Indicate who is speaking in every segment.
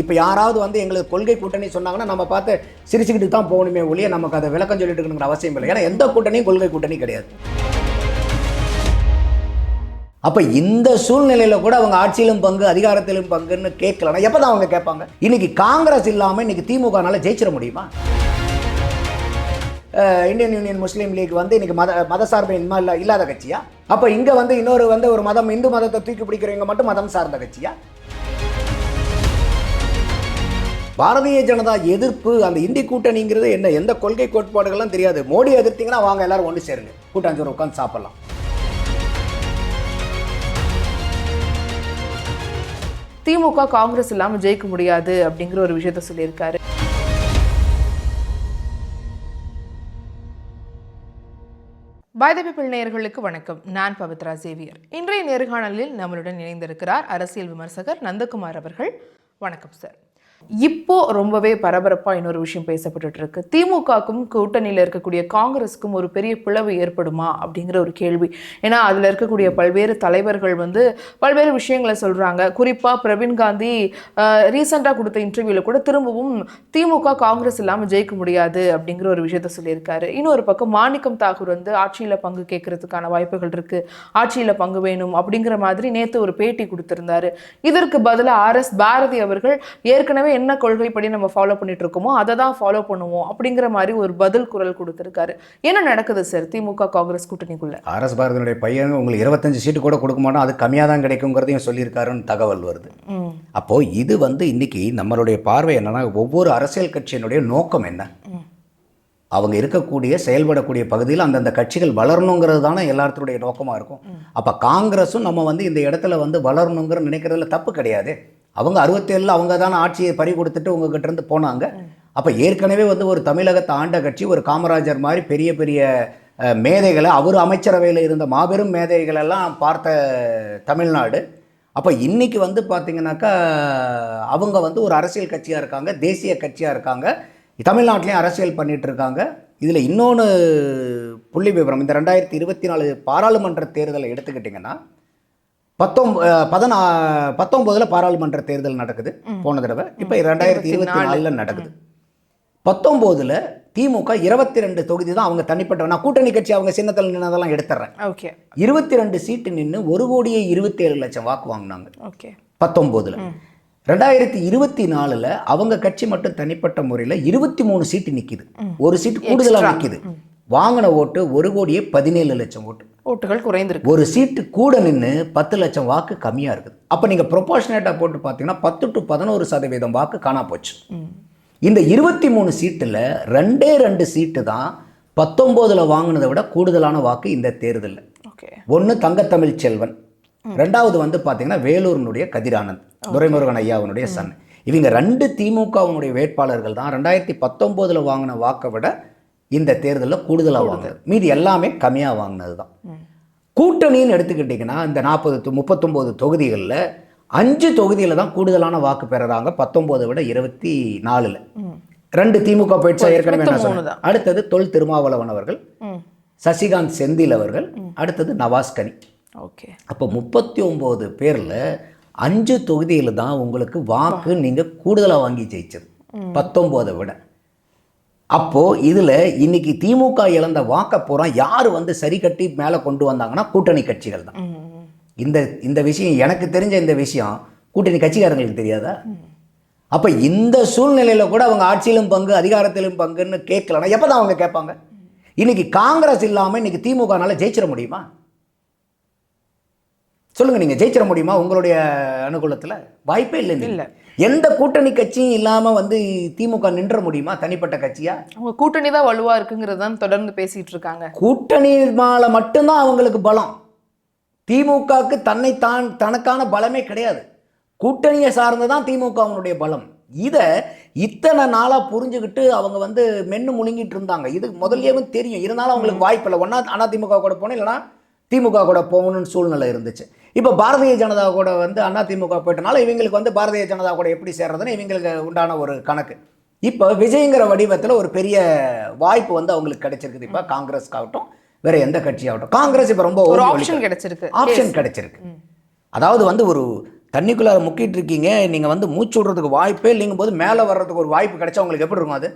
Speaker 1: இப்போ யாராவது வந்து எங்களுக்கு கொள்கை கூட்டணி சொன்னாங்கன்னா நம்ம பார்த்து சிரிச்சுக்கிட்டு தான் போகணுமே ஒழிய நமக்கு அதை விளக்கம் சொல்லிட்டு இருக்கணுங்கிற அவசியம் இல்லை. ஏன்னா எந்த கூட்டணியும் கொள்கை கூட்டணி கிடையாது. அப்போ இந்த சூழ்நிலையில் கூட அவங்க ஆட்சியிலும் பங்கு அதிகாரத்திலும் பங்குன்னு கேட்கலன்னா எப்போ தான் அவங்க கேட்பாங்க? இன்னைக்கு காங்கிரஸ் இல்லாமல் இன்னைக்கு திமுகனால ஜெயிச்சிட முடியுமா? இந்தியன் யூனியன் முஸ்லீம் லீக் வந்து இன்னைக்கு மத மதசார்பு இன்மா இல்லை இல்லாத கட்சியா? அப்போ இங்கே வந்து இன்னொரு வந்து ஒரு மதம் இந்து மதத்தை தூக்கி பிடிக்கிறவங்க மட்டும் மதம் சார்ந்த கட்சியா? பாரதிய ஜனதா எதிர்ப்பு அந்த இந்தி கூட்டணிங்கிறது என்ன எந்த கொள்கை கோட்பாடுகள்லாம் தெரியாது. மோடி எதிர்த்தீங்கன்னா வாங்க எல்லாரும் ஒன்று சேருங்க. கூட்டாஞ்சோறு உட்காந்து சாப்பிடலாம்.
Speaker 2: திமுக காங்கிரஸ் இல்லாமல் ஜெயிக்க முடியாது அப்படிங்கிற ஒரு விஷயத்த சொல்லியிருக்காரு. பாய்தபி நேயர்களுக்கு வணக்கம். நான் பவித்ரா சேவியர். இன்றைய நேர்காணலில் நம்மளுடன் இணைந்திருக்கிறார் அரசியல் விமர்சகர் நந்தகுமார் அவர்கள். வணக்கம் சார். இப்போ ரொம்பவே பரபரப்பா இன்னொரு விஷயம் பேசப்பட்டுட்டு இருக்கு திமுகக்கும் கூட்டணியில இருக்கக்கூடிய காங்கிரஸுக்கும் ஒரு பெரிய பிளவு ஏற்படுமா அப்படிங்கிற ஒரு கேள்வி. ஏன்னா அதுல இருக்கக்கூடிய பல்வேறு தலைவர்கள் வந்து பல்வேறு விஷயங்களை சொல்றாங்க. குறிப்பா பிரவீன் காந்தி ரீசெண்டாக கொடுத்த இன்டர்வியூல கூட திரும்பவும் திமுக காங்கிரஸ் இல்லாம ஜெயிக்க முடியாது அப்படிங்கிற ஒரு விஷயத்த சொல்லியிருக்காரு. இன்னொரு பக்கம் மாணிக்கம் தாகூர் வந்து ஆட்சியில பங்கு கேட்கறதுக்கான வாய்ப்புகள் இருக்கு. ஆட்சியில பங்கு வேணும் அப்படிங்கிற மாதிரி நேத்து ஒரு பேட்டி கொடுத்திருந்தாரு. இதற்கு பதிலா ஆர் எஸ் பாரதி அவர்கள் ஏற்கனவே என்ன கொள்கைப்படி நம்ம ஃபாலோ பண்ணிட்டு இருக்கோமோ அதை தான் ஃபாலோ பண்ணுவோம் அப்படிங்கிற மாதிரி ஒரு பதில் குரல் கொடுத்திருக்காரு. என்ன நடக்குது சார் திமுக காங்கிரஸ் கூட்டணிக்குள்ள?
Speaker 1: ஆர்எஸ் பாரதியினுடைய பையன் உங்களுக்கு இருபத்தஞ்சு சீட்டு கூட கொடுக்க மாட்டோம் அது கம்மியாக தான் கிடைக்குங்கிறதையும் சொல்லியிருக்காருன்னு தகவல் வருது.
Speaker 2: ம்.
Speaker 1: அப்போது இது வந்து இன்னைக்கு நம்மளுடைய பார்வை என்னன்னா ஒவ்வொரு அரசியல் கட்சியினுடைய நோக்கம் என்ன? அவங்க இருக்கக்கூடிய செயல்படக்கூடிய பகுதியில் அந்தந்த கட்சிகள் வளரணுங்கிறது தானே எல்லாத்துடைய நோக்கமாக இருக்கும். அப்போ காங்கிரஸும் நம்ம வந்து இந்த இடத்துல வந்து வளரணுங்கிற நினைக்கிறதுல தப்பு கிடையாது. அவங்க அறுபத்தேழில் அவங்க தானே ஆட்சியை பறி கொடுத்துட்டு உங்ககிட்ட இருந்து போனாங்க. அப்போ ஏற்கனவே வந்து ஒரு தமிழகத்தை ஆண்ட கட்சி ஒரு காமராஜர் மாதிரி பெரிய பெரிய மேதைகளை அவர் அமைச்சரவையில் இருந்த மாபெரும் மேதைகளெல்லாம் பார்த்த தமிழ்நாடு. அப்போ இன்னைக்கு வந்து பார்த்திங்கனாக்கா அவங்க வந்து ஒரு அரசியல் கட்சியாக இருக்காங்க தேசிய கட்சியாக இருக்காங்க. தமிழ்நாட்டிலையும் அரசியல் பண்ணிகிட்ருக்காங்க இருக்காங்க. இதில் இன்னொன்று புள்ளி விவரம் இந்த ரெண்டாயிரத்தி இருபத்தி நாலு பாராளுமன்ற தேர்தலை எடுத்துக்கிட்டிங்கன்னா பத்தொம்ப பதினா பத்தொம்போதில் பாராளுமன்ற தேர்தல் நடக்குது போன தடவை. இப்போ ரெண்டாயிரத்தி இருபத்தி நாலில் நடக்குது. பத்தொம்போதில் திமுக இருபத்தி ரெண்டு தொகுதி தான் அவங்க தனிப்பட்ட நான் கூட்டணி கட்சி அவங்க சின்னத்தில் நின்னதெல்லாம் எடுத்துறேன்.
Speaker 2: ஓகே.
Speaker 1: இருபத்தி ரெண்டு சீட்டு நின்று ஒரு கோடியே இருபத்தி ஏழு லட்சம் வாக்கு வாங்கினாங்க.
Speaker 2: ஓகே.
Speaker 1: பத்தொம்போதில். ரெண்டாயிரத்தி இருபத்தி நாலில் அவங்க கட்சி மட்டும் தனிப்பட்ட முறையில் இருபத்தி மூணு சீட்டு நிற்கிது ஒரு சீட்டு கூடுதலாக நிற்கிது வாங்கின ஓட்டு ஒரு கோடியே பதினேழு லட்சம் ஓட்டு.
Speaker 2: ஓட்டுகள் குறைந்திருக்கு.
Speaker 1: ஒரு சீட்டு கூட நின்று பத்து லட்சம் வாக்கு கம்மியாக இருக்குது. அப்போ நீங்கள் ப்ரொபோஷனேட்டாக போட்டு பார்த்தீங்கன்னா பத்து டு பதினோரு சதவீதம் வாக்கு காணா போச்சு. இந்த இருபத்தி மூணு சீட்டில் ரெண்டே ரெண்டு சீட்டு தான் பத்தொம்போதில் வாங்கினதை விட கூடுதலான வாக்கு இந்த தேர்தலில்.
Speaker 2: ஓகே.
Speaker 1: ஒன்று தங்கத்தமிழ் செல்வன். ரெண்டாவது வந்து பார்த்தீங்கன்னா வேலூரினுடைய கதிரானந்த் துரைமுருகன் ஐயாவினுடைய சன். இவங்க ரெண்டு திமுகவினுடைய வேட்பாளர்கள் தான் ரெண்டாயிரத்தி பத்தொம்போதில் வாங்கின வாக்கை விட இந்த தேர்தலில் கூடுதலாக வாங்கினது மீதி எல்லாமே கம்மியாக வாங்கினது தான் கூட்டணின்னு எடுத்துக்கிட்டிங்கன்னா இந்த நாற்பது முப்பத்தொம்போது தொகுதிகளில் அஞ்சு தொகுதியில் தான் கூடுதலான வாக்கு பெறுறாங்க. பத்தொம்போதை விட இருபத்தி நாலில் ரெண்டு திமுக போயிடுச்சா? ஏற்கனவே சொன்னேன். அடுத்தது தொல் திருமாவளவன் அவர்கள் சசிகாந்த் செந்தில் அவர்கள் அடுத்தது நவாஸ்கனி.
Speaker 2: ஓகே.
Speaker 1: அப்போ முப்பத்தி ஒம்பது பேரில் அஞ்சு தொகுதியில் தான் உங்களுக்கு வாக்கு நீங்கள் கூடுதலாக வாங்கி ஜெயிச்சது. பத்தொம்போதை விட. அப்போது இதில் இன்னைக்கு திமுக இழந்த வாக்கை யார் வந்து சரி கட்டி மேலே கொண்டு வந்தாங்கன்னா கூட்டணி கட்சிகள் தான். இந்த இந்த விஷயம் எனக்கு தெரிஞ்ச இந்த விஷயம் கூட்டணி கட்சிக்காரங்களுக்கு தெரியாதா? அப்போ இந்த சூழ்நிலையில் கூட அவங்க ஆட்சியிலும் பங்கு அதிகாரத்திலும் பங்குன்னு கேட்கலன்னா எப்போ தான் அவங்க கேட்பாங்க? இன்னைக்கு காங்கிரஸ் இல்லாமல் இன்னைக்கு திமுகனால ஜெயிச்சிட முடியுமா? சொல்லுங்கள் நீங்கள் ஜெயிச்சிட முடியுமா உங்களுடைய அனுகூலத்தில்? வாய்ப்பே இல்லை
Speaker 2: இல்லை.
Speaker 1: எந்த கூட்டணி கட்சியும் இல்லாம வந்து திமுக நின்ற முடியுமா? தனிப்பட்ட கட்சியா?
Speaker 2: அவங்க கூட்டணி தான் வலுவா இருக்குங்கிறது தான் தொடர்ந்து பேசிட்டு இருக்காங்க.
Speaker 1: கூட்டணி மேல மட்டும்தான் அவங்களுக்கு பலம். திமுகவுக்கு தன்னை தான் தனக்கான பலமே கிடையாது. கூட்டணியை சார்ந்து தான் திமுகவினுடைய பலம். இதை இத்தனை நாளாக புரிஞ்சுக்கிட்டு அவங்க வந்து மென்னு முழுங்கிட்டு இருந்தாங்க. இது முதல்லயே தெரியும். இருந்தாலும் அவங்களுக்கு வாய்ப்பு இல்லை. ஒன்றா அதிமுக கூட போகணும் இல்லைன்னா திமுக கூட போகணும்னு சூழ்நிலை இருந்துச்சு. இப்போ பாரதிய ஜனதா கூட வந்து அதிமுக போயிட்டனால இவங்களுக்கு வந்து பாரதிய ஜனதா கூட எப்படி சேர்றதுன்னு இவங்களுக்கு உண்டான ஒரு கணக்கு. இப்போ விஜய்ங்கிற வடிவத்தில் ஒரு பெரிய வாய்ப்பு வந்து அவங்களுக்கு கிடைச்சிருக்குது. இப்போ காங்கிரஸ்க்காகட்டும் வேற எந்த கட்சியாகட்டும். காங்கிரஸ் இப்போ ரொம்ப
Speaker 2: ஒரு ஆப்ஷன். கிடைச்சிருக்கு.
Speaker 1: ஆப்ஷன் கிடைச்சிருக்கு. அதாவது வந்து ஒரு தண்ணிக்குள்ளார முக்கிட்டு இருக்கீங்க நீங்கள் வந்து மூச்சு விடுறதுக்கு வாய்ப்பே இல்லைங்கும் போது மேலே வர்றதுக்கு ஒரு வாய்ப்பு கிடைச்சா உங்களுக்கு எப்படி இருக்கும் அது?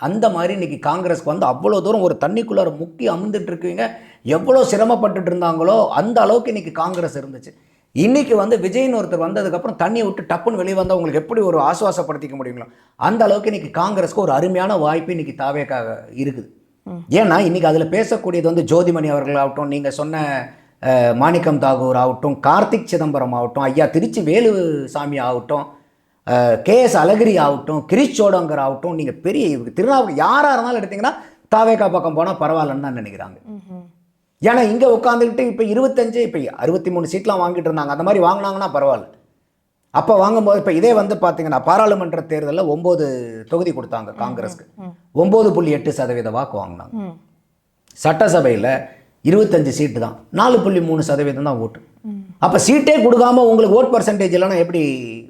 Speaker 1: அந்த மாதிரி இன்னைக்கு காங்கிரஸ்க்கு வந்து அவ்வளோ தூரம் ஒரு தண்ணிக்குள்ளார முக்கி அமுந்துட்டு இருக்கீங்க. எவ்வளோ சிரமப்பட்டுட்டு இருந்தாங்களோ அந்த அளவுக்கு இன்னைக்கு காங்கிரஸ் இருந்துச்சு. இன்னைக்கு வந்து விஜய்னு ஒருத்தர் வந்ததுக்கப்புறம் தண்ணியை விட்டு டப்புன்னு வெளியே வந்தால் உங்களுக்கு எப்படி ஒரு ஆசுவாசப்படுத்திக்க முடியுங்களோ? அந்த அளவுக்கு இன்னைக்கு காங்கிரஸ்க்கு ஒரு அருமையான வாய்ப்பு இன்னைக்கு தாவேக்காக இருக்குது. ஏன்னா இன்னைக்கு அதில் பேசக்கூடியது வந்து ஜோதிமணி அவர்கள் ஆகட்டும் நீங்கள் சொன்ன மாணிக்கம் தாகூர் ஆகட்டும் கார்த்திக் சிதம்பரம் ஆகட்டும் ஐயா திருச்சி வேலுசாமி ஆகட்டும் கே எஸ் அழகிரி ஆகட்டும் கிரிஷ் சோடங்கர் ஆகட்டும் நீங்கள் பெரிய திருநாவுக்கு யாராக இருந்தாலும் எடுத்தீங்கன்னா தாவேக்கா பக்கம் போனால் பரவாயில்லன்னு தான் நினைக்கிறாங்க. ஏன்னா இங்கே உட்காந்துக்கிட்டு இப்போ இருபத்தஞ்சு இப்போ அறுபத்தி மூணு சீட்லாம் வாங்கிட்டு இருந்தாங்க. அந்த மாதிரி வாங்கினாங்கன்னா பரவாயில்ல. அப்போ வாங்கும்போது இப்போ இதே வந்து பார்த்தீங்கன்னா பாராளுமன்ற தேர்தலில் ஒம்பது தொகுதி கொடுத்தாங்க காங்கிரஸ்க்கு. ஒம்பது புள்ளி எட்டு சதவீத வாக்கு வாங்கினாங்க. சட்டசபையில் இருபத்தஞ்சு சீட்டு தான். நாலு புள்ளி மூணு சதவீதம் தான் ஓட்டு. அப்போ சீட்டே கொடுக்காம உங்களுக்கு ஓட் பர்சன்டேஜ் இல்லைன்னா எப்படி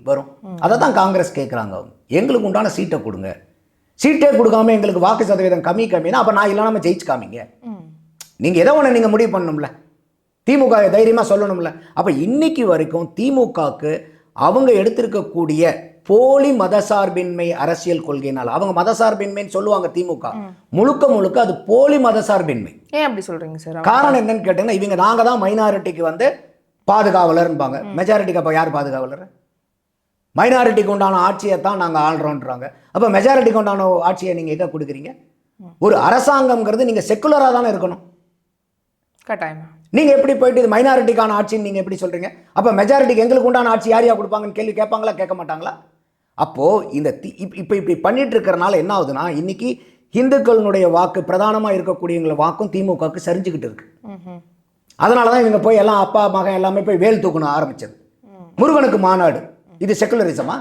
Speaker 1: வரும்? அதை தான் காங்கிரஸ் கேட்குறாங்க அவங்க. எங்களுக்கு உண்டான சீட்டை கொடுங்க. சீட்டே கொடுக்காம எங்களுக்கு வாக்கு சதவீதம் கம்மி கம்மினா அப்போ நான் இல்லாமல் ஜெயிச்சு காமிங்க நீங்கள் ஏதோ ஒன்று நீங்கள் முடிவு பண்ணணும்ல? திமுக தைரியமாக சொல்லணும்ல? அப்போ இன்னைக்கு வரைக்கும் திமுகவுக்கு அவங்க எடுத்திருக்கக்கூடிய போலி மதசார்பின்மை அரசியல் கொள்கையினால் அவங்க மதசார்பின்மைன்னு சொல்லுவாங்க திமுக. முழுக்க முழுக்க அது போலி மதசார்பின்மை.
Speaker 2: ஏன் அப்படி சொல்றீங்க சார்?
Speaker 1: காரணம் என்னன்னு கேட்டீங்கன்னா இவங்க நாங்கள் தான் மைனாரிட்டிக்கு வந்து பாதுகாவலர்ன்பாங்க. மெஜாரிட்டிக்கு அப்போ யார் பாதுகாவலர்? மைனாரிட்டிக்கு உண்டான ஆட்சியை தான் நாங்கள் ஆள்றோன்றாங்க. அப்போ மெஜாரிட்டிக்கு உண்டான ஆட்சியை நீங்கள் எங்கே கொடுக்குறீங்க? ஒரு அரசாங்கம்ங்கிறது நீங்கள் செக்குலராக தானே இருக்கணும்.
Speaker 2: கட்டாயமா
Speaker 1: நீங்கள் எப்படி போயிட்டு இது மைனாரிட்டிக்கான ஆட்சின்னு நீங்கள் எப்படி சொல்கிறீங்க அப்போ மெஜாரிட்டிக்கு எங்களுக்கு உண்டான ஆட்சி யார் யார் கொடுப்பாங்கன்னு கேள்வி கேட்பாங்களா கேட்க மாட்டாங்களா? அப்போது இந்த தி இப்போ இப்படி பண்ணிட்டு இருக்கிறனால என்ன ஆகுதுன்னா இன்னைக்கு இந்துக்களினுடைய வாக்கு பிரதானமாக இருக்கக்கூடியவங்கள வாக்கும் திமுகவுக்கு சரிஞ்சுக்கிட்டு இருக்கு.
Speaker 2: ம்ஹும்.
Speaker 1: அதனால தான் இவங்க போய் எல்லாம் அப்பா மகன் எல்லாமே போய் வேல் தூக்கணும் ஆரம்பிச்சது. முருகனுக்கு மாநாடு. இது செக்குலரிசமா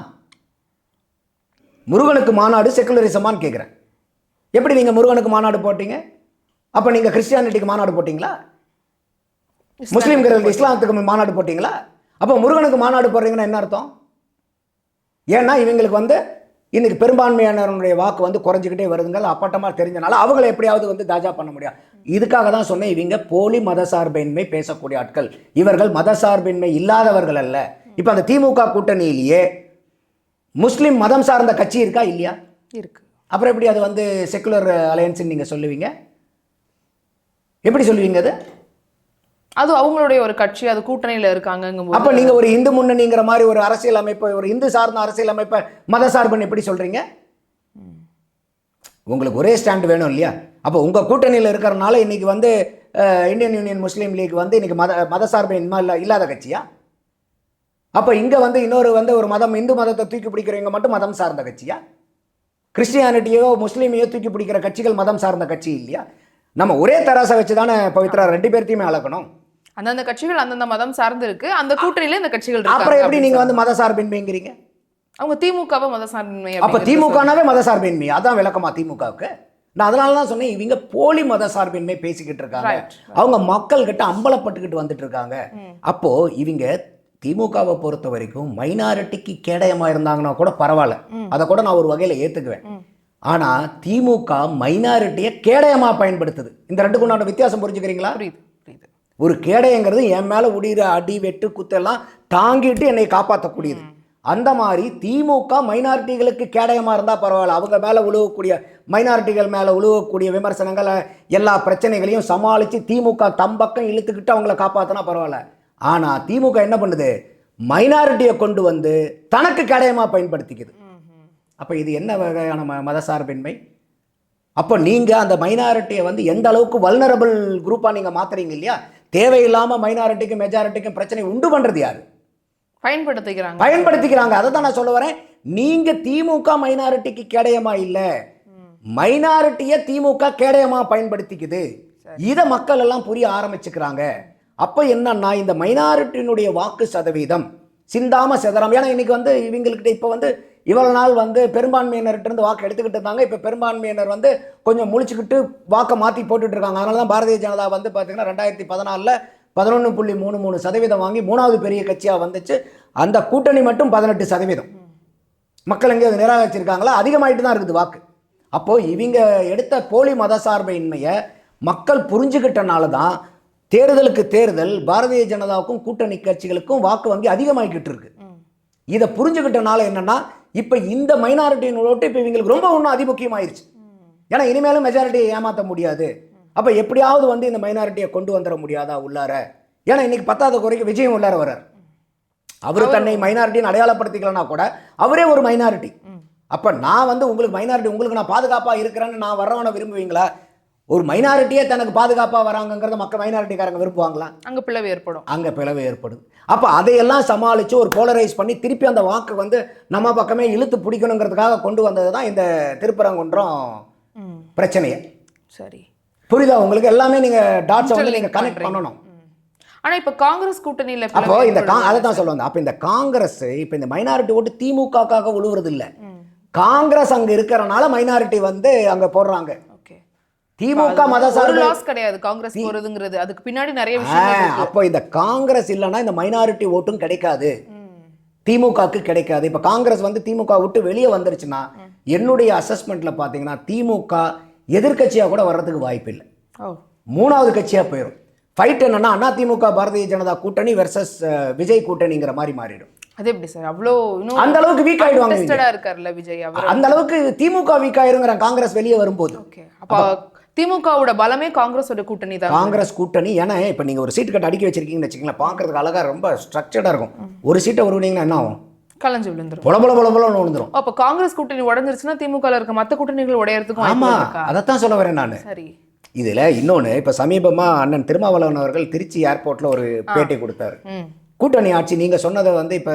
Speaker 1: முருகனுக்கு மாநாடு செக்குலரிசமான்னு கேட்குறேன் எப்படி நீங்கள் முருகனுக்கு மாநாடு போட்டீங்க? அப்போ நீங்கள் கிறிஸ்டியானிட்டிக்கு மாநாடு போட்டிங்களா? முஸ்லீம்களுக்கு இஸ்லாத்துக்கு மாநாடு போட்டிங்களா? அப்போ முருகனுக்கு மாநாடு போடுறீங்கன்னா என்ன அர்த்தம்? ஏன்னா இவங்களுக்கு வந்து இன்னைக்கு பெரும்பான்மையானவருடைய வாக்கு வந்து குறைஞ்சிக்கிட்டே வருதுங்க. அப்பட்டமாக தெரிஞ்சனால அவங்களை எப்படியாவது வந்து தாஜா பண்ண முடியும். இதுக்காக தான் சொன்னேன் இவங்க போலி மதசார்பின்மை பேசக்கூடிய ஆட்கள். இவர்கள் மதசார்பின்மை இல்லாதவர்கள் அல்ல. இப்போ அந்த திமுக கூட்டணியிலேயே முஸ்லீம் மதம் சார்ந்த கட்சி இருக்கா இல்லையா?
Speaker 2: இருக்கு.
Speaker 1: அப்புறம் எப்படி அது வந்து செக்குலர் அலையன்ஸ்னு நீங்கள் சொல்லுவீங்க? எப்படி சொல்லுவீங்க அது?
Speaker 2: அது அவங்களுடைய ஒரு கட்சி அது கூட்டணியில இருக்காங்க
Speaker 1: அப்ப நீங்க ஒரு இந்து முன்னணிங்கிற மாதிரி ஒரு அரசியல் அமைப்பை ஒரு இந்து சார்ந்த அரசியல் அமைப்பை மத சார்புன்னு எப்படி சொல்றீங்க? உங்களுக்கு ஒரே ஸ்டாண்ட் வேணும் இல்லையா? அப்போ உங்க கூட்டணியில் இருக்கிறனால இன்னைக்கு வந்து இந்தியன் யூனியன் முஸ்லீம் லீக் வந்து இன்னைக்கு மத மத சார்பு இன்மா இல்லை இல்லாத கட்சியா? அப்போ இங்க வந்து இன்னொரு வந்து ஒரு மதம் இந்து மதத்தை தூக்கி பிடிக்கிறவங்க மட்டும் மதம் சார்ந்த கட்சியா? கிறிஸ்டியானிட்டியோ முஸ்லீமையோ தூக்கி பிடிக்கிற கட்சிகள் மதம் சார்ந்த கட்சி இல்லையா? நம்ம ஒரே தராசை வச்சு தானே பவித்ரா ரெண்டு பேர்த்தையுமே அளக்கணும்
Speaker 2: அந்தந்த கட்சிகள் அந்தந்த மதம் சார்ந்து இருக்கு அந்த கூட்டணியில இந்த கட்சிகள்
Speaker 1: அப்புறம் எப்படி நீங்க வந்து மத சார்பின்மைங்கிறீங்க?
Speaker 2: அவங்க திமுகவை மத சார்பின்மை
Speaker 1: அப்ப திமுகனாவே மத சார்பின்மை அதான் விளக்கமா திமுகவுக்கு. நான் அதனால தான் சொன்னேன் இவங்க போலி மத சார்பின்மை பேசிக்கிட்டு இருக்காங்க. அவங்க மக்கள் கிட்ட அம்பலப்பட்டுக்கிட்டு வந்துட்டு இருக்காங்க. அப்போ இவங்க திமுகவை பொறுத்த வரைக்கும் மைனாரிட்டிக்கு கேடயமா இருந்தாங்கன்னா கூட பரவாயில்ல. அதை கூட நான் ஒரு வகையில ஏத்துக்குவேன். ஆனா திமுக மைனாரிட்டியை கேடயமா பயன்படுத்துது. இந்த ரெண்டுக்கும் வித்தியாசம் புரிஞ்சுக்கிறீங்களா? ஒரு கேடயங்கிறது என் மேலே உடிகிற அடி வெட்டு குத்தெல்லாம் தாங்கிட்டு என்னை காப்பாற்றக்கூடியது அந்த மாதிரி திமுக மைனாரிட்டிகளுக்கு கேடயமாக இருந்தால் பரவாயில்ல. அவங்க மேலே உழுவக்கூடிய மைனாரிட்டிகள் மேலே உழுவக்கூடிய விமர்சனங்கள் எல்லா பிரச்சனைகளையும் சமாளித்து திமுக தம்பக்கம் இழுத்துக்கிட்டு அவங்கள காப்பாற்றினா பரவாயில்ல. ஆனால் திமுக என்ன பண்ணுது? மைனாரிட்டியை கொண்டு வந்து தனக்கு கேடயமாக பயன்படுத்திக்குது. அப்போ இது என்ன வகையான ம மதசார்பின்மை? அப்போ நீங்கள் அந்த மைனாரிட்டியை வந்து எந்த அளவுக்கு வல்னரபிள் குரூப்பாக நீங்கள் மாத்துறீங்க இல்லையா? தேவையில்லாமல் மைனாரிட்டிக்கும் மெஜாரிட்டிக்கும் பிரச்சனை உண்டு பண்ணுறது யாரு?
Speaker 2: பயன்படுத்திக்கிறாங்க.
Speaker 1: பயன்படுத்திக்கிறாங்க. அதை தான் நான் சொல்ல வரேன். நீங்கள் திமுக மைனாரிட்டிக்கு கேடயமா இல்லை. மைனாரிட்டியை திமுக கேடயமா பயன்படுத்திக்குது. இதை மக்கள் எல்லாம் புரிய ஆரம்பிச்சுக்கிறாங்க. அப்போ என்னன்னா இந்த மைனாரிட்டியினுடைய வாக்கு சதவீதம் சிந்தாம செதறாம ஏன்னா இன்னைக்கு வந்து இவங்கள்கிட்ட இப்போ வந்து இவ்வளவு நாள் வந்து பெரும்பான்மையினர்கிட்ட இருந்து வாக்கு எடுத்துக்கிட்டு இருந்தாங்க. இப்போ பெரும்பான்மையினர் வந்து கொஞ்சம் முழிச்சுக்கிட்டு வாக்கை மாற்றி போட்டுட்டு இருக்காங்க. அதனால தான் பாரதிய ஜனதா வந்து பார்த்தீங்கன்னா ரெண்டாயிரத்தி பதினாலில் பதினொன்று புள்ளி மூணு மூணு சதவீதம் வாங்கி மூணாவது பெரிய கட்சியாக வந்துச்சு. அந்த கூட்டணி மட்டும் பதினெட்டு சதவீதம். மக்கள் அதை நிராகரிச்சிருக்காங்களா? அதிகமாயிட்டு தான் இருக்குது வாக்கு. அப்போது இவங்க எடுத்த போலி மதசார்பின்மையை மக்கள் புரிஞ்சுக்கிட்டனால தான் தேர்தலுக்கு தேர்தல் பாரதிய ஜனதாவுக்கும் கூட்டணி கட்சிகளுக்கும் வாக்கு வங்கி அதிகமாகிக்கிட்டு இருக்கு. இதை புரிஞ்சுக்கிட்டனால என்னன்னா இப்போ இந்த மைனாரிட்டியின் ஓட்டு இப்போ இவங்களுக்கு ரொம்ப ஒன்றும் அதிமுக்கியமாயிருச்சு ஏன்னா இனிமேலும் மெஜாரிட்டியை ஏமாற்ற முடியாது. அப்போ எப்படியாவது வந்து இந்த மைனாரிட்டியை கொண்டு வந்துட முடியாதா உள்ளார? ஏன்னா இன்னைக்கு பத்தாவது குறைக்கு விஜயம் உள்ளார வர்றார். அவர் தன்னை மைனாரிட்டின்னு அடையாளப்படுத்திக்கலனா கூட அவரே ஒரு மைனாரிட்டி அப்போ நான் வந்து உங்களுக்கு மைனாரிட்டி உங்களுக்கு நான் பாதுகாப்பாக இருக்கிறேன்னு நான் வர்றவனை விரும்புவீங்களா? ஒரு மைனாரிட்டியே தனக்கு பாதுகாப்பாக வராங்கங்கிறத மற்ற மைனாரிட்டிக்காரங்க விரும்புவாங்களா?
Speaker 2: அங்க பிளவு ஏற்படும்.
Speaker 1: அங்கே பிளவு ஏற்படுது அப்போ அதையெல்லாம் சமாளித்து ஒரு போலரைஸ் பண்ணி திருப்பி அந்த வாக்கு வந்து நம்ம பக்கமே இழுத்து பிடிக்கணுங்கிறதுக்காக கொண்டு வந்தது தான் இந்த திருப்பரங்குன்றம் பிரச்சனையை.
Speaker 2: சரி.
Speaker 1: புரியுதா? உங்களுக்கு எல்லாமே நீங்கள் டாட்ஸை வந்து நீங்கள் கனெக்ட். பண்ணணும்.
Speaker 2: ம். ஆனா இப்ப காங்கிரஸ் கூட்டணியில
Speaker 1: அப்போ இந்த கா. அதை தான் சொல்ல வந்தேன் அப்போ இந்த காங்கிரஸ் இப்போ இந்த மைனாரிட்டி ஓட்டு திமுகக்காக உழுவுறது இல்லை. காங்கிரஸ் அங்கே இருக்கிறனால மைனாரிட்டி வந்து அங்கே போடுறாங்க. திமுக மத
Speaker 2: ஒரு
Speaker 1: சார்பு
Speaker 2: லாஸ் கிடையாது. காங்கிரஸ் போறதுங்கிறது. அதுக்கு பின்னாடி நிறைய இருக்கு.
Speaker 1: அப்போ இந்த காங்கிரஸ் இல்லைன்னா இந்த மைனாரிட்டி ஓட்டும் கிடைக்காது. திமுகவுக்கு கிடைக்காது. இப்போ காங்கிரஸ் வந்து திமுக விட்டு வெளியே வந்துருச்சுன்னா என்னுடைய அசஸ்மெண்ட்ல பார்த்தீங்கன்னா திமுக எதிர்க்கட்சியாக கூட வர்றதுக்கு வாய்ப்பு இல்லை. மூணாவது கட்சியாக போயிடும் ஃபைட் என்னன்னா அண்ணா திமுக பாரதிய ஜனதா கூட்டணி வெர்சஸ் விஜய் கூட்டணிங்கிற மாதிரி மாறிடும்.
Speaker 2: அது எப்படி சார்? அவ்வளோ
Speaker 1: அந்த அளவுக்கு வீக் ஆயிடுவாங்க
Speaker 2: இருக்கார்ல விஜய்
Speaker 1: அந்த அளவுக்கு திமுக வீக் ஆயிருங்கிற காங்கிரஸ் வெளியே வரும்போது.
Speaker 2: ஓகே. அப்ப திமுகவோட பலமே காங்கிரஸோட கூட்டணி தான்.
Speaker 1: காங்கிரஸ் கூட்டணி ஏன்னா இப்போ நீங்கள் ஒரு சீட்டு கட்ட அடுக்கி வச்சிருக்கீங்கன்னு வச்சுக்கங்களேன் பார்க்கறதுக்கு அழகா ரொம்ப ஸ்ட்ரக்சர்டாக இருக்கும். ஒரு சீட்டை உருவினீங்கன்னா என்ன ஆகும்?
Speaker 2: கலைஞ்சு விழுந்துரும்.
Speaker 1: பொல பொல பொல பொலன்னு விழுந்துரும்
Speaker 2: அப்ப காங்கிரஸ் கூட்டணி உடைஞ்சிருச்சுன்னா திமுக இருக்க மத்த கூட்டணிகள் உடையறதுக்கும் வாய்ப்பு
Speaker 1: ஆமா
Speaker 2: இருக்கா?
Speaker 1: அதைத்தான் சொல்ல வரேன் நான்.
Speaker 2: சரி.
Speaker 1: இதுல இன்னொன்னு இப்ப சமீபமா அண்ணன் திருமாவளவன் அவர்கள் திருச்சி ஏர்போர்ட்ல ஒரு பேட்டி கொடுத்தாரு. கூட்டணி ஆட்சி நீங்க சொன்னதை வந்து இப்ப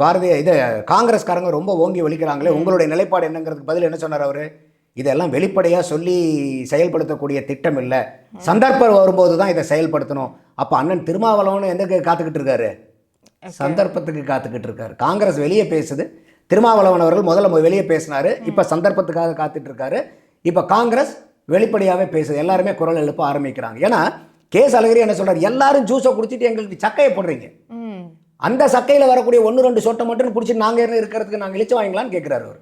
Speaker 1: பாரதிய இது காங்கிரஸ்காரங்க ரொம்ப ஓங்கி ஒலிக்கிறாங்களே உங்களுடைய நிலைப்பாடு என்னங்கிறதுக்கு பதில் என்ன சொன்னார் அவரு? இதெல்லாம் வெளிப்படையா சொல்லி செயல்படுத்தக்கூடிய திட்டம் இல்லை சந்தர்ப்பம் வரும்போது தான் இதை செயல்படுத்தணும். அப்ப அண்ணன் திருமாவளவன் எந்த காத்துக்கிட்டு இருக்காரு? சந்தர்ப்பத்துக்கு காத்துக்கிட்டு இருக்காரு. காங்கிரஸ் வெளியே பேசுது. திருமாவளவன் அவர்கள் முதல்ல வெளியே பேசினாரு. இப்ப சந்தர்ப்பத்துக்காக காத்துட்டு இருக்காரு. இப்ப காங்கிரஸ் வெளிப்படையாவே பேசுது. எல்லாருமே குரல் எழுப்ப ஆரம்பிக்கிறாங்க. ஏன்னா கேஸ் அழகிரி என்ன சொல்றாரு? எல்லாரும் ஜூஸை குடிச்சிட்டு எங்களுக்கு சக்கையை போடுறீங்க. அந்த சக்கையில் வரக்கூடிய ஒன்று ரெண்டு சொட்டை மட்டும் பிடிச்சி நாங்கள் இருக்கிறதுக்கு நாங்கள் இழிச்சு வாங்கிக்கலாம்னு கேட்குறாரு அவர்.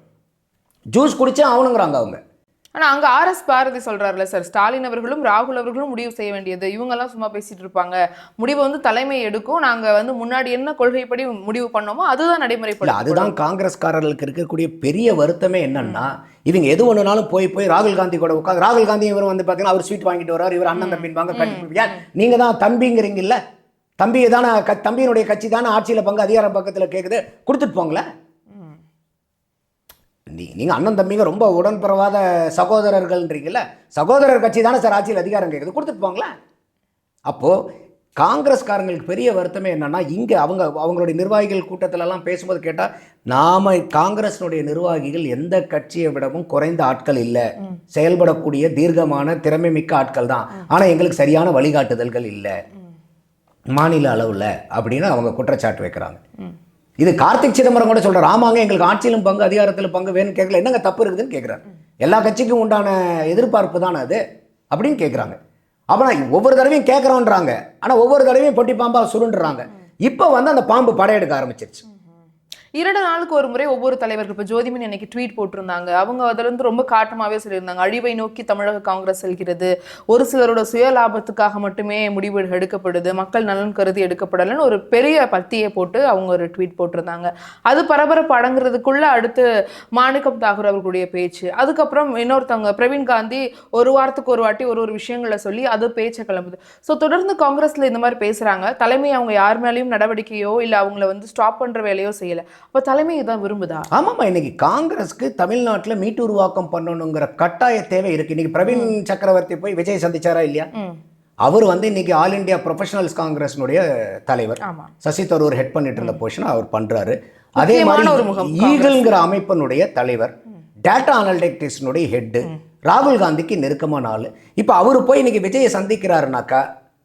Speaker 1: ஜூஸ் குடிச்சே ஆகணுங்கிறாங்க அவங்க.
Speaker 2: ஆனா அங்க ஆர் எஸ் பாரதி சொல்றாருல சார் ஸ்டாலின் அவர்களும் ராகுல் அவர்களும் முடிவு செய்ய வேண்டியது. இவங்க எல்லாம் சும்மா பேசிட்டு இருப்பாங்க. முடிவை வந்து தலைமை எடுக்கும். நாங்க வந்து முன்னாடி என்ன கொள்கைப்படி முடிவு பண்ணோமோ அதுதான் நடைமுறைப்படும்
Speaker 1: அதுதான் காங்கிரஸ்காரர்களுக்கு இருக்கக்கூடிய பெரிய வருத்தமே என்னன்னா இவங்க எது ஒன்றுனாலும் போய் போய் ராகுல் காந்தி கூட உட்காந்து ராகுல் காந்தி இவர் வந்து பார்த்தீங்கன்னா அவர் ஸ்வீட் வாங்கிட்டு வர்றாரு இவர் அண்ணன் தம்பின் வாங்க கட்டி நீங்கள் தான் தம்பிங்கிறீங்கல்ல? தம்பி தானே க தம்பியினுடைய கட்சி தானே ஆட்சியில் பங்கு அதிகார பக்கத்தில் கேட்குது கொடுத்துட்டு போங்களேன். நீ நீங்கள் அண்ணன் தம்பிங்க ரொம்ப உடன்பிறவாத சகோதரர்கள்ன்றீங்கல்ல சகோதரர் கட்சி தானே சார் ஆட்சியில் அதிகாரம் கேட்குது கொடுத்துட்டு போங்களேன். அப்போது காங்கிரஸ்காரங்களுக்கு பெரிய வருத்தமே என்னன்னா இங்கே அவங்க அவங்களுடைய நிர்வாகிகள் கூட்டத்திலலாம் பேசும்போது கேட்டால் நாம காங்கிரஸினுடைய நிர்வாகிகள் எந்த கட்சியை விடவும் குறைந்த ஆட்கள் இல்லை. செயல்படக்கூடிய தீர்க்கமான திறமை மிக்க ஆட்கள் தான். ஆனால் எங்களுக்கு சரியான வழிகாட்டுதல்கள் இல்லை. மாநில அளவில் அப்படின்னு அவங்க குற்றச்சாட்டு வைக்கிறாங்க. இது கார்த்திக் சிதம்பரம் கூட சொல்கிறார் ஆமாங்க எங்களுக்கு ஆட்சியிலும் பங்கு அதிகாரத்திலும் பங்கு வேணும்னு கேட்கல. என்னங்க தப்பு இருக்குதுன்னு கேட்குறாரு. எல்லா கட்சிக்கும் உண்டான எதிர்பார்ப்பு தானே அது? அப்படின்னு கேட்குறாங்க. அப்புறம் ஒவ்வொரு தடவையும் கேட்குறோன்றாங்க. ஆனால் ஒவ்வொரு தடவையும் பொட்டி பாம்பாக சுருண்டுறாங்க. இப்போ வந்து அந்த பாம்பு படையெடுக்க ஆரம்பிச்சிருச்சு.
Speaker 2: இரண்டு நாளுக்கு ஒரு முறை ஒவ்வொரு தலைவர்கள் இப்போ ஜோதிமணி அன்னைக்கு ட்வீட் போட்டிருந்தாங்க. அவங்க அதிலிருந்து ரொம்ப காட்டமாகவே சொல்லியிருந்தாங்க. அழிவை நோக்கி தமிழக காங்கிரஸ் செல்கிறது. ஒரு சிலரோட சுய லாபத்துக்காக மட்டுமே முடிவு எடுக்கப்படுது. மக்கள் நலன் கருதி எடுக்கப்படலைன்னு ஒரு பெரிய பத்தியை போட்டு அவங்க ஒரு ட்வீட் போட்டிருந்தாங்க. அது பரபரப்பு அடங்குறதுக்குள்ள அடுத்து மாணிக்கம் தாகூர் அவர்களுடைய பேச்சு. அதுக்கப்புறம் இன்னொருத்தவங்க பிரவீன் காந்தி ஒரு வாரத்துக்கு ஒரு வாட்டி ஒரு ஒரு விஷயங்களை சொல்லி அது பேச்சை கிளம்புது. ஸோ தொடர்ந்து காங்கிரஸ்ல இந்த மாதிரி பேசுறாங்க. தலைமை அவங்க யார் மேலேயும் நடவடிக்கையோ இல்லை அவங்கள வந்து ஸ்டாப் பண்ற வேலையோ செய்யலை. அப்போ தலைமை இதான் விரும்புதா?
Speaker 1: ஆமாம்மா இன்னைக்கு காங்கிரஸ்க்கு தமிழ்நாட்டில் மீட்டு உருவாக்கம் பண்ணணுங்கிற கட்டாய தேவை இருக்கு. இன்னைக்கு பிரவீன் சக்கரவர்த்தி போய் விஜய் சந்திச்சாரா இல்லையா? அவர் வந்து இன்னைக்கு ஆல் இந்தியா ப்ரொஃபஷனல்ஸ் காங்கிரஸ்னுடைய தலைவர். சசி தரூர் ஹெட் பண்ணிட்டு இருந்த பொசிஷன் அவர் பண்றாரு. அதே மாதிரி ஈகிள்ங்கிற அமைப்பினுடைய தலைவர் டேட்டா அனலிட்டிக்ஸ்னுடைய ஹெட் ராகுல் காந்திக்கு நெருக்கமான ஆள். இப்போ அவர் போய் இன்னைக்கு விஜயை சந்திக்கிறாருனாக்கா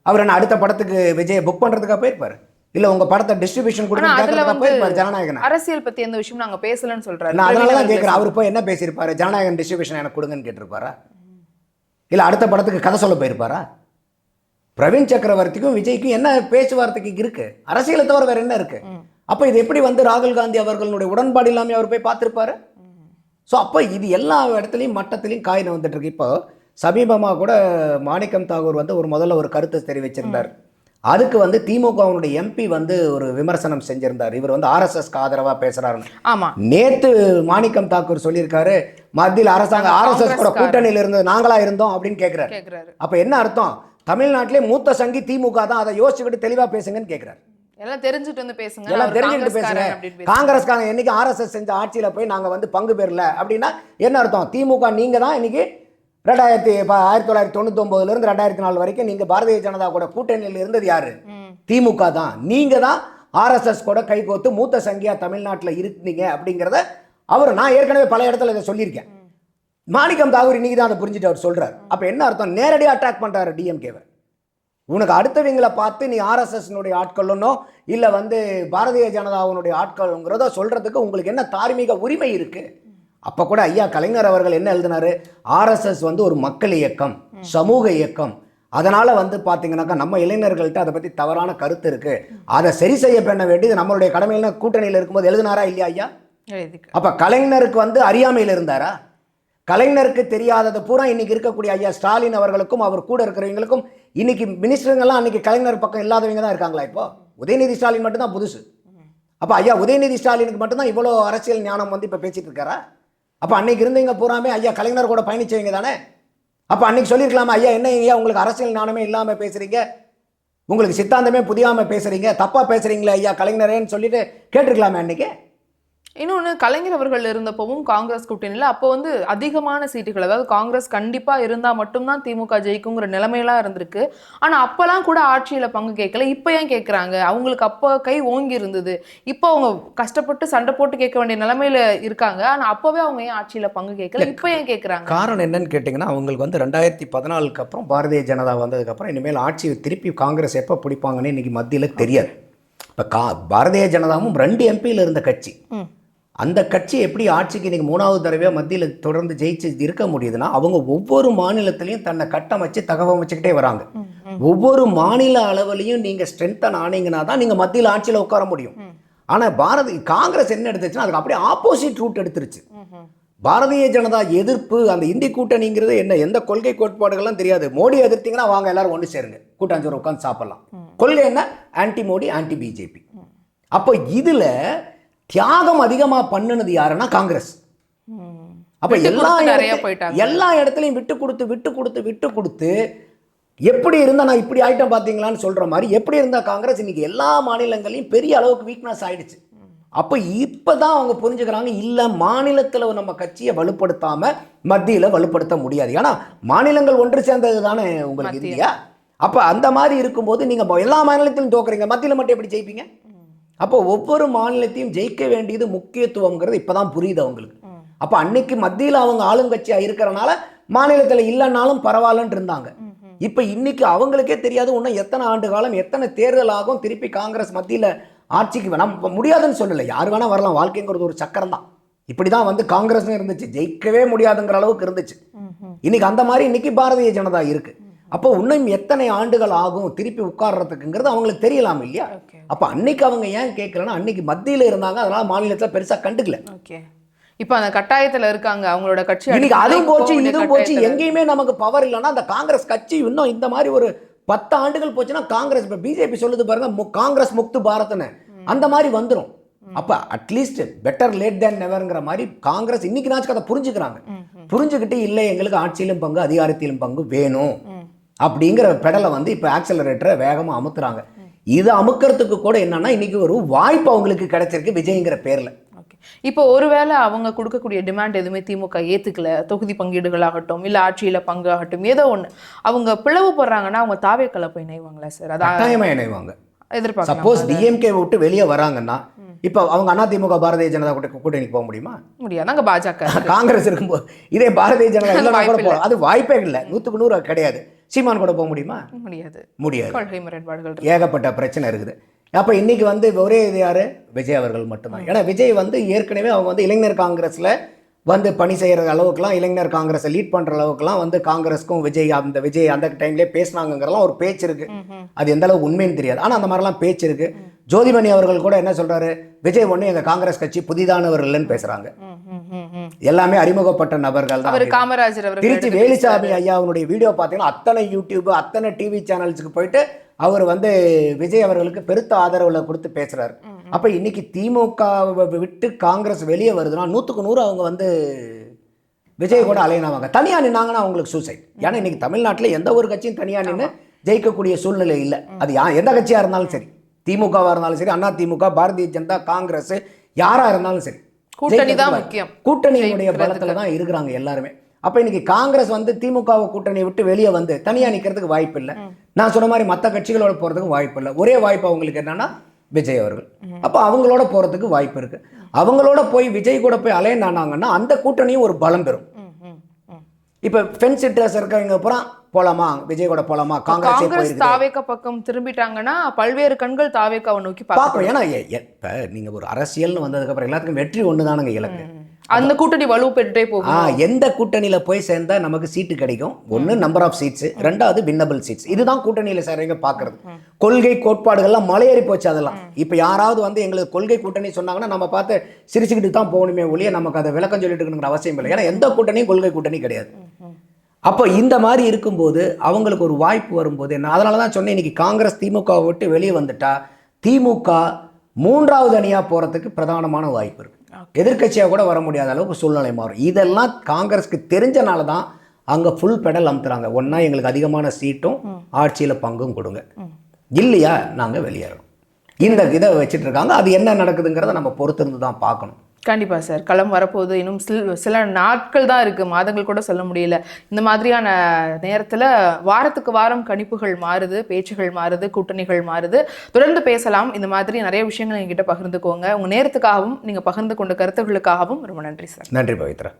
Speaker 1: அவர் என்ன அடுத்த படத்துக்கு விஜயை புக் பண்றதுக்காக போயிருப்பாரு? இல்ல உங்க படத்தை டிஸ்ட்ரிபியூஷன் போயிருப்பாரு ஜனநாயகன்?
Speaker 2: அரசியல் பத்தி எந்த விஷயம் நாங்க பேசலன்னு சொல்றாரு.
Speaker 1: நான் அதனால தான் கேட்குறேன் அவர் போய் என்ன பேசியிருப்பாரு? ஜனநாயகன் டிஸ்ட்ரிபியூஷன் எனக்கு கொடுங்கன்னு கேட்டிருப்பாரா? இல்லை அடுத்த படத்துக்கு கதை சொல்ல போயிருப்பாரா? பிரவீன் சக்கரவர்த்திக்கும் விஜய்க்கும் என்ன பேச்சுவார்த்தைக்கு இருக்கு? அரசியலை தவிர வேற என்ன இருக்கு? அப்போ இது எப்படி வந்து ராகுல் காந்தி அவர்களுடைய உடன்பாடு இல்லாமல் அவர் போய் பார்த்துருப்பாரு? ஸோ அப்போ இது எல்லா இடத்துலையும் மட்டத்திலையும் காயின் வந்துட்டு இருக்கு. இப்போ சமீபமாக கூட மாணிக்கம் தாகூர் வந்து ஒரு முதல்ல ஒரு கருத்தை தெரிவிச்சிருந்தார். அதுக்கு வந்து திமுகவினுடைய எம்பி வந்து ஒரு விமர்சனம் செஞ்சிருந்தார். இவர் வந்து ஆர்எஸ்எஸ்க்கு ஆதரவா பேசுறாருன்னு.
Speaker 2: ஆமா.
Speaker 1: நேத்து மாணிக்கம் தாக்கூர் சொல்லியிருக்காரு மத்தியில் அரசாங்க
Speaker 2: நாங்க
Speaker 1: ஆர்எஸ்எஸ் கூட. கூட்டணியில் இருந்தது நாங்களா இருந்தோம் அப்படின்னு கேட்கிறாரு அப்ப என்ன அர்த்தம்? தமிழ்நாட்டிலே மூத்த சங்கி திமுக தான் அதை யோசிச்சுக்கிட்டு தெளிவா பேசுங்கன்னு கேட்கிறாரு
Speaker 2: எல்லாம் தெரிஞ்சுட்டு வந்து பேசுங்க.
Speaker 1: எல்லாம்
Speaker 2: அவர்
Speaker 1: தெரிஞ்சுக்கிட்டு பேசுங்க. காங்கிரஸ்காரங்க என்னைக்கு ஆர்எஸ்எஸ் செஞ்ச ஆட்சியில போய் நாங்க வந்து பங்கு பெறல அப்படின்னா என்ன அர்த்தம்? திமுக நீங்க தான் இன்னைக்கு ரெண்டாயிரத்தி ப- ஆயிரத்தி தொள்ளாயிரத்தி தொண்ணூத்தி இருந்து ரெண்டாயிரத்தி நாலு வரைக்கும் நீங்க பாரதிய ஜனதா கூட கூட்டணியில் இருந்தது யாரு. திமுக தான். நீங்க தான் ஆர்எஸ்எஸ் கூட கைகோத்து மூத்த சங்கியா தமிழ்நாட்டில் இருந்தீங்க அப்படிங்கிறத அவர் நான் ஏற்கனவே பல இடத்துல இதை சொல்லியிருக்கேன். மாணிக்கம் தாகூர் இன்னைக்கு தான் அதை புரிஞ்சுட்டு அவர் சொல்றாரு. அப்ப என்ன அர்த்தம்? நேரடியாக அட்டாக் பண்றாரு டிஎம்கேவை உனக்கு அடுத்தவங்களை பார்த்து நீ ஆர்எஸ்எஸ்னுடைய ஆட்களோ இல்லை வந்து பாரதிய ஜனதாவினுடைய ஆட்களுங்கிறத சொல்றதுக்கு உங்களுக்கு என்ன தார்மீக உரிமை இருக்கு? அப்போ கூட ஐயா கலைஞர் அவர்கள் என்ன எழுதினாரு? ஆர்எஸ்எஸ் வந்து ஒரு மக்கள் இயக்கம் சமூக இயக்கம். அதனால வந்து பார்த்தீங்கன்னாக்கா நம்ம இளைஞர்கள்ட்ட அதை பற்றி தவறான கருத்து இருக்கு. அதை சரி செய்ய பண்ண வேண்டியது நம்மளுடைய கடமையில கூட்டணியில் இருக்கும்போது எழுதினாரா இல்லையா ஐயா? அப்ப கலைஞருக்கு வந்து அறியாமையில் இருந்தாரா? கலைஞருக்கு தெரியாதது பூரா இன்னைக்கு இருக்கக்கூடிய ஐயா ஸ்டாலின் அவர்களுக்கும் அவர் கூட இருக்கிறவங்களுக்கும் இன்னைக்கு மினிஸ்டருங்கெல்லாம் அன்னைக்கு கலைஞர் பக்கம் இல்லாதவங்க தான் இருக்காங்களா இப்போ? உதயநிதி ஸ்டாலின் மட்டும்தான் புதுசு. அப்ப ஐயா உதயநிதி ஸ்டாலினுக்கு மட்டும்தான் இவ்வளோ அரசியல் ஞானம் வந்து இப்போ பேசிட்டு இருக்காரா? அப்போ அன்னைக்கு இருந்தவங்க பூராமே ஐயா கலைஞர் கூட பயணிச்சவங்க தானே? அப்போ அன்னைக்கு சொல்லியிருக்கலாமா ஐயா என்ன ஐயா உங்களுக்கு அரசியல் ஞானமே இல்லாமல் பேசுறீங்க? உங்களுக்கு சித்தாந்தமே புதியாமல் பேசுறீங்க தப்பாக பேசுறீங்களே ஐயா கலைஞரேன்னு சொல்லிட்டு கேட்டிருக்கலாமே அன்னைக்கு?
Speaker 2: இன்னொன்னு கலைஞர் அவர்கள் இருந்தப்பவும் காங்கிரஸ் கூட்டணியில அப்போ வந்து அதிகமான சீட்டுகள் அதாவது காங்கிரஸ் கண்டிப்பா இருந்தா மட்டும்தான் திமுக ஜெயிக்குங்கிற நிலைமையெல்லாம் இருந்திருக்கு. ஆனா அப்பெல்லாம் கூட ஆட்சியில பங்கு கேட்கல. இப்ப ஏன் கேக்குறாங்க அவங்களுக்கு அப்போ கை ஓங்கி இருந்தது. இப்போ அவங்க கஷ்டப்பட்டு சண்டை போட்டு கேட்க வேண்டிய நிலைமையில இருக்காங்க. ஆனா அப்பவே அவங்க ஏன் ஆட்சியில பங்கு கேட்கல? இப்ப ஏன் கேக்குறாங்க
Speaker 1: காரணம் என்னன்னு கேட்டிங்கன்னா அவங்களுக்கு வந்து ரெண்டாயிரத்தி பதினாலுக்கு அப்புறம் பாரதிய ஜனதா வந்ததுக்கப்புறம் இனிமேல் ஆட்சி திருப்பி காங்கிரஸ் எப்போ பிடிப்பாங்கன்னு இன்னைக்கு மத்தியில் தெரியாது. இப்போ கா பாரதிய ஜனதாவும் ரெண்டு எம்பியில் இருந்த கட்சி. அந்த கட்சி எப்படி ஆட்சிக்கு இன்னைக்கு மூணாவது தடவையாக மத்தியில் தொடர்ந்து ஜெயிச்சு இருக்க முடியுதுன்னா அவங்க ஒவ்வொரு மாநிலத்திலையும் தன்னை கட்டமைச்சு தகவமைச்சுக்கிட்டே வராங்க. ஒவ்வொரு மாநில அளவுலையும் நீங்கள் ஸ்ட்ரென்தன் ஆனீங்கன்னா தான் நீங்கள் மத்தியில் ஆட்சியில் உட்கார முடியும். ஆனால் பாரதி காங்கிரஸ் என்ன எடுத்துச்சுன்னா அதுக்கு அப்படியே ஆப்போசிட் ரூட் எடுத்துருச்சு. பாரதிய ஜனதா எதிர்ப்பு அந்த இந்தி கூட்டணிங்கிறது என்ன எந்த கொள்கை கோட்பாடுகள்லாம் தெரியாது. மோடி எதிர்த்தீங்கன்னா வாங்க எல்லாரும் ஒன்று சேருங்க. கூட்டாஞ்சோறு உட்காந்து சாப்பிடலாம். கொள்கை என்ன? ஆன்டி மோடி ஆன்டி பிஜேபி அப்போ இதுல தியாகம் அதிகமா பண்ணுனது யாருன்னா காங்கிரஸ். அப்ப எல்லா
Speaker 2: நிறைய போயிட்டாங்க.
Speaker 1: எல்லா இடத்துலையும் விட்டு கொடுத்து விட்டு கொடுத்து விட்டு கொடுத்து எப்படி இருந்தா நான் இப்படி ஆயிட்டேன் பாத்தீங்களான்னு சொல்ற மாதிரி எப்படி இருந்தா காங்கிரஸ் இன்னைக்கு எல்லா மாநிலங்களையும் பெரிய அளவுக்கு வீக்னஸ் ஆயிடுச்சு அப்போ இப்பதான் அவங்க புரிஞ்சுக்கிறாங்க இல்ல மாநிலத்துல நம்ம கட்சியை வலுப்படுத்தாம மத்தியில வலுப்படுத்த முடியாது ஏன்னா மாநிலங்கள் ஒன்று சேர்ந்தது தானே உங்களுக்கு. இந்தியா அப்ப அந்த மாதிரி இருக்கும்போது நீங்க எல்லா மாநிலத்திலும் தோக்குறீங்க மத்தியில மட்டும் எப்படி ஜெயிப்பீங்க அப்போ ஒவ்வொரு மாநிலத்தையும் ஜெயிக்க வேண்டியது முக்கியத்துவங்கிறது இப்பதான் புரியுது அவங்களுக்கு. அப்போ அன்னைக்கு மத்தியில் அவங்க ஆளுங்கட்சியா இருக்கிறனால மாநிலத்தில் இல்லைன்னாலும் பரவாயில்லன்னு இருந்தாங்க. இப்போ இன்னைக்கு அவங்களுக்கே தெரியாது இன்னும் எத்தனை ஆண்டு காலம் எத்தனை தேர்தல் ஆகும் திருப்பி காங்கிரஸ் மத்தியில் ஆட்சிக்கு வேணாம் முடியாதுன்னு சொல்லலை. யார் வேணா வரலாம். வாழ்க்கைங்கிறது ஒரு சக்கரம் தான் இப்படி தான் வந்து காங்கிரஸ்னு இருந்துச்சு. ஜெயிக்கவே முடியாதுங்கிற அளவுக்கு இருந்துச்சு. இன்னைக்கு அந்த மாதிரி இன்னைக்கு பாரதிய ஜனதா இருக்கு. அப்போ இன்னும் எத்தனை ஆண்டுகள் ஆகும் திருப்பி உட்கார்றதுக்குங்கிறது அவங்களுக்கு தெரியலாம் இல்லையா? அப்போ அன்னைக்கு அவங்க ஏன் கேட்கலன்னா அன்னைக்கு மத்தியில் இருந்தாங்க அதனால மாநிலத்தில் பெருசா கண்டுக்கல.
Speaker 2: ஓகே இப்போ அந்த கட்டாயத்துல இருக்காங்க அவங்களோட கட்சி
Speaker 1: இன்னைக்கு அதுவும் போச்சு இதுவும் போச்சு எங்கேயுமே நமக்கு பவர் இல்லைன்னா அந்த காங்கிரஸ் கட்சி இன்னும் இந்த மாதிரி ஒரு பத்து ஆண்டுகள் போச்சுன்னா காங்கிரஸ் இப்போ பிஜேபி சொல்லுது பாருங்க மு- காங்கிரஸ் முக்து பாரத்னு. அந்த மாதிரி வந்துரும். அப்ப at least better late than நெவர்ங்கிற மாதிரி காங்கிரஸ் இன்னைக்கு நாச்சுக்கு அதை புரிஞ்சுக்கிறாங்க. புரிஞ்சுக்கிட்டு இல்லை எங்களுக்கு ஆட்சியிலும் பங்கு அதிகாரத்திலும் பங்கு வேணும். அப்படிங்கிற பெடலை வந்து இப்போ ஆக்சலரேட்டரை வேகமாக அமுத்துறாங்க. இது அமுக்கிறதுக்கு கூட என்னன்னா இன்னைக்கு ஒரு வாய்ப்பு அவங்களுக்கு கிடைச்சிருக்கு விஜய்ங்கிற பேர்ல.
Speaker 2: இப்போ ஒருவேளை அவங்க கொடுக்கக்கூடிய டிமாண்ட் எதுவுமே திமுக ஏத்துக்கல. தொகுதி பங்கீடுகளாகட்டும் இல்ல ஆட்சியில பங்கு ஆகட்டும் ஏதோ ஒண்ணு. அவங்க பிளவுபடுறாங்கன்னா அவங்க தாவேக்கல போய் இணைவாங்களா சார்? அதான்
Speaker 1: கட்டாயமா இணைவாங்க.
Speaker 2: எதிர்பார்க்கலாம்.
Speaker 1: சப்போஸ் டிஎம்கே விட்டு வெளியே வராங்கன்னா இப்போ அவங்க அதிமுக பாரதிய ஜனதா கூட கூட்டணிக்கு போக முடியுமா?
Speaker 2: முடியாது. அங்க பாஜக.
Speaker 1: காங்கிரஸ் இருக்கும்போது இதே பாரதிய ஜனதா கூட. போகலாம் அது வாய்ப்பே இல்லை. நூற்றுக்கு நூறு கிடையாது. சீமான் கூட போக முடியுமா?
Speaker 2: முடியாது.
Speaker 1: முடியாது.
Speaker 2: கொள்கை முரண்பாடுகள்.
Speaker 1: ஏகப்பட்ட பிரச்சனை இருக்குது. அப்போ இன்னைக்கு வந்து ஒரே இது யாரு? விஜய் அவர்கள் மட்டும்தான். ஏன்னா விஜய் வந்து ஏற்கனவே அவங்க வந்து இளைஞர் காங்கிரஸ்ல வந்து பணி செய்யற அளவுக்குலாம் இளைஞர் காங்கிரஸை லீட் பண்ற அளவுக்குலாம் வந்து காங்கிரஸ்க்கும் விஜய் அந்த விஜய் அந்த டைம்லேயே பேசினாங்கிறலாம் ஒரு பேச்சு இருக்கு. அது எந்த அளவுக்கு உண்மைன்னு தெரியாது. ஆனால் அந்த மாதிரிலாம் பேச்சு இருக்கு. ஜோதிமணி அவர்கள் கூட என்ன சொல்றாரு? விஜய் ஒண்ணு எங்க காங்கிரஸ் கட்சி புதிதானவர் இல்லைன்னு பேசுறாங்க. எல்லாமே அறிமுகப்பட்ட நபர்கள் தான்
Speaker 2: காமராஜர்
Speaker 1: திருச்சி வேலுசாமி ஐயாவுடைய வீடியோ பார்த்தீங்கன்னா அத்தனை யூடியூப் அத்தனை டிவி சேனல்ஸுக்கு போயிட்டு அவர் வந்து விஜய் அவர்களுக்கு பெருத்த ஆதரவுல கொடுத்து பேசுறாரு. அப்ப இன்னைக்கு திமுக விட்டு காங்கிரஸ் வெளியே வருதுன்னா நூற்றுக்கு நூறு அவங்க வந்து விஜய் கூட அலையினாவாங்க தனியா நின்னாங்கன்னா அவங்களுக்கு சூசைட் ஏன்னா இன்னைக்கு தமிழ்நாட்டில் எந்த ஒரு கட்சியும் தனியா நின்று ஜெயிக்கக்கூடிய சூழ்நிலை இல்லை. அது யா எந்த கட்சியா இருந்தாலும் சரி. திமுகவா இருந்தாலும் சரி அண்ணா திமுக பாரதிய ஜனதா காங்கிரஸ் யாரா இருந்தாலும் சரி.
Speaker 2: கூட்டணி தான் முக்கியம்.
Speaker 1: கூட்டணியினுடைய பலத்துல தான் இருக்கிறாங்க எல்லாருமே. அப்ப இன்னைக்கு காங்கிரஸ் வந்து திமுக கூட்டணியை விட்டு வெளியே வந்து தனியா நிக்கிறதுக்கு வாய்ப்பு இல்லை. நான் சொன்ன மாதிரி மற்ற கட்சிகளோட போறதுக்கு வாய்ப்பு இல்லை. ஒரே வாய்ப்பு அவங்களுக்கு என்னன்னா விஜய் அவர்கள். அப்ப அவங்களோட போறதுக்கு வாய்ப்பு இருக்கு. அவங்களோட போய் விஜய் கூட போய் அலையனாங்கன்னா அந்த கூட்டணியும் ஒரு பலம் பெறும். இப்ப ஃபென்ஸ் சிட்டர்ஸ் இருக்கவங்க அப்புறம் போலாமா? விஜய் கூட போலாமா? காங்கிரஸே
Speaker 2: தாவேக்கா பக்கம் திரும்பிட்டாங்கன்னா பல்வேறு கண்கள் தாவேக்காவை நோக்கி
Speaker 1: பார்ப்போம் ஏன்னா இப்ப நீங்க ஒரு அரசியல்னு வந்ததுக்கு அப்புறம் எல்லாத்துக்கும் வெற்றி ஒண்ணுதானுங்க இலக்கு.
Speaker 2: அந்த கூட்டணி வலு பெற்றுட்டே போகும்.
Speaker 1: எந்த கூட்டணியில போய் சேர்ந்தா நமக்கு சீட்டு கிடைக்கும்? ஒண்ணு நம்பர் ஆஃப் சீட்ஸ் ரெண்டாவது வின்னபிள் சீட்ஸ் இதுதான் கூட்டணியில சேர்றவங்க பாக்குறது. கொள்கை கோட்பாடுகள்லாம் மலையேறி போச்சு அதெல்லாம். இப்ப யாராவது வந்து எங்களுக்கு கொள்கை கூட்டணி சொன்னாங்கன்னா நம்ம பார்த்து சிரிச்சுக்கிட்டு தான் போகணுமே ஒழிய நமக்கு அதை விளக்கம் சொல்லிட்டு இருக்கணுங்கிற அவசியம் இல்லை. ஏன்னா எந்த கூட்டணியும் கொள்கை கூட்டணி கிடையாது. அப்போ இந்த மாதிரி இருக்கும்போது அவங்களுக்கு ஒரு வாய்ப்பு வரும்போது என்ன? அதனால தான் சொன்னேன் இன்னைக்கு காங்கிரஸ் திமுகவை விட்டு வெளியே வந்துட்டா திமுக மூன்றாவது அணியா போறதுக்கு பிரதானமான வாய்ப்பு இருக்கு. எதிர்க்கட்சியாக கூட வர முடியாத அளவுக்கு சூழ்நிலை மாறும். இதெல்லாம் காங்கிரஸ்க்கு தெரிஞ்சனால தான் அங்கே ஃபுல் பெடல் அமுத்துறாங்க. ஒன்றா எங்களுக்கு அதிகமான சீட்டும் ஆட்சியில் பங்கும் கொடுங்க. இல்லையா? நாங்கள் வெளியேறோம் இந்த இதை வச்சுட்டு இருக்காங்க. அது என்ன நடக்குதுங்கிறத நம்ம பொறுத்திருந்து தான் பார்க்கணும்.
Speaker 2: கண்டிப்பாக சார். களம் வரப்போகுது. இன்னும் சில சில நாட்கள் தான் இருக்குது மாதங்கள் கூட சொல்ல முடியல. இந்த மாதிரியான நேரத்தில் வாரத்துக்கு வாரம் கணிப்புகள் மாறுது பேச்சுகள் மாறுது கூட்டணிகள் மாறுது. தொடர்ந்து பேசலாம். இந்த மாதிரி நிறைய விஷயங்கள் என்கிட்ட பகிர்ந்துக்கோங்க. உங்கள் நேரத்துக்காகவும் நீங்கள் பகிர்ந்து கொண்ட கருத்துகளுக்காகவும் ரொம்ப நன்றி சார்.
Speaker 1: நன்றி பவித்ரா.